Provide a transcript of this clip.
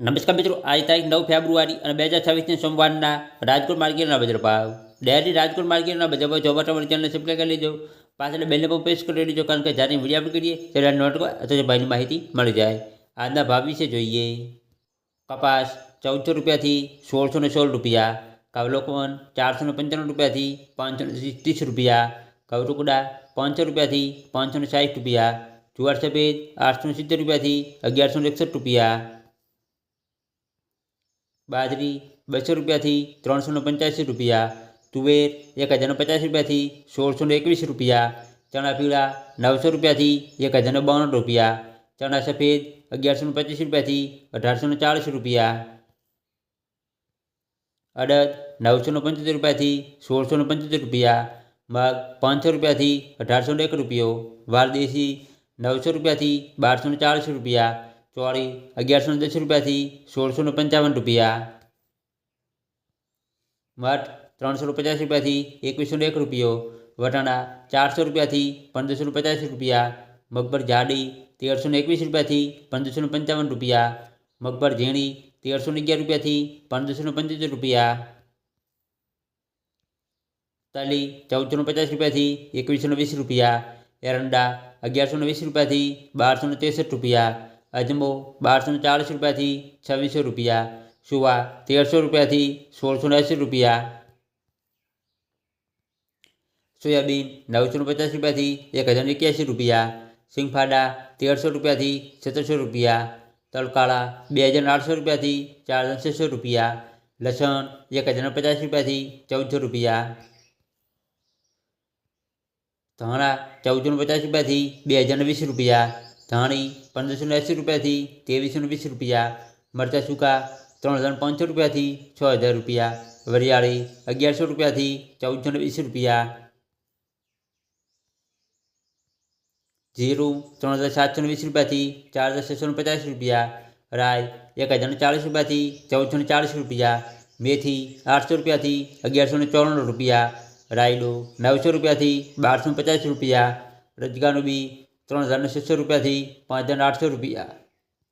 નમસ્કાર મિત્રો આજ તારીખ નવ ફેબ્રુઆરી અને બે હજાર છવ્વીસની સોમવારના રાજકોટ માર્કેટના બજાર ભાવ ડેરી રાજકોટ માર્કેટના બજાર ભાવ જોવા માટે ચેનલ સબસ્ક્રાઈબ કરી લેજો પાછળ બેલને પણ પ્રેસ કરી લેજો કારણ કે જ્યારે વિડીયો આપણે કરીએ ત્યારે નોટ અથવા ભાઈની માહિતી મળી જાય આજના ભાવ વિશે જોઈએ કપાસ ચૌદસો રૂપિયાથી સોળસો ને સોળ રૂપિયા કાવલોકોન ચારસો ને પંચાણું રૂપિયાથી પાંચસો ને ત્રીસ રૂપિયા કવટુકડા પાંચસો રૂપિયાથી પાંચસો ને સાઠ રૂપિયા જુવાર સફેદ આઠસો ને સિત્તેર રૂપિયાથી અગિયારસો ને એકસઠ રૂપિયા બાજરી બસો રૂપિયાથી ત્રણસો ને પંચ્યાસી રૂપિયા તુવેર એક હજારને પચાસ રૂપિયાથી સોળસો ને એકવીસ રૂપિયા ચણા પીળા નવસો રૂપિયાથી એક હજારને બાવન રૂપિયા ચણા સફેદ અગિયારસો ને પચીસ રૂપિયાથી અઢારસો ને ચાળીસ રૂપિયા અડદ નવસો ને પંચોતેર રૂપિયાથી સોળસો ને પંચોતેર રૂપિયા મગ પાંચસો રૂપિયાથી અઢારસો ને એક રૂપિયો વાલદેશી નવસો રૂપિયાથી બારસો ને ચાળીસ રૂપિયા ચોળી અગિયારસો ને દસ રૂપિયાથી સોળસો ને પંચાવન રૂપિયા મઠ ત્રણસો ને પચાસ રૂપિયાથી એકવીસો ને એક રૂપિયો વટાણા ચારસો રૂપિયાથી પંદરસો ને પચાસ રૂપિયા મગબર જાડી તેરસો ને એકવીસ રૂપિયાથી પંદરસો ને પંચાવન રૂપિયા મગબર ઝીણી તેરસો ને અગિયાર રૂપિયાથી પંદરસો ને પંચોતેર રૂપિયા તલી ચૌદસો ને પચાસ રૂપિયાથી એકવીસો ને વીસ રૂપિયા એરંડા અગિયારસો ને વીસ રૂપિયાથી બારસો ને ત્રેસઠ રૂપિયા અજમો બારસો ને ચાલીસ રૂપિયાથી છવ્વીસો રૂપિયા સુવા તેરસો રૂપિયાથી સોળસો ને એંસી રૂપિયા સોયાબીન નવસો ને પચાસ રૂપિયાથી એક હજાર એક્યાસી રૂપિયા સિંગફાડા તેરસો રૂપિયાથી સત્તરસો રૂપિયા તલકાળા બે હજાર આઠસો રૂપિયાથી ચાર હજાર છસો રૂપિયા લસણ એક હજાર પચાસ રૂપિયાથી ચૌદસો રૂપિયા ધાણા ચૌદસો ને પચાસ રૂપિયાથી બે હજાર વીસ રૂપિયા ધાણી પંદરસો ને એંસી રૂપિયાથી ત્રેવીસો ને વીસ રૂપિયા મરચાં સૂકા ત્રણ હજાર પાંચસો રૂપિયાથી છ હજાર રૂપિયા વરિયાળી અગિયારસો રૂપિયાથી ચૌદસો ને વીસ રૂપિયા જીરું ત્રણ હજાર સાતસો ને વીસ રૂપિયાથી ચાર હજાર છસો ને પચાસ રૂપિયા રાય એક હજાર ને ચાલીસ રૂપિયાથી ચૌદસો ને ચાલીસ રૂપિયા મેથી આઠસો રૂપિયાથી અગિયારસો ને ચોરાણું રૂપિયા રાયડો નવસો રૂપિયાથી બારસો ને પચાસ રૂપિયા રજગાનું બી ત્રણ હજારને છસો રૂપિયાથી પાંચ હજાર આઠસો રૂપિયા.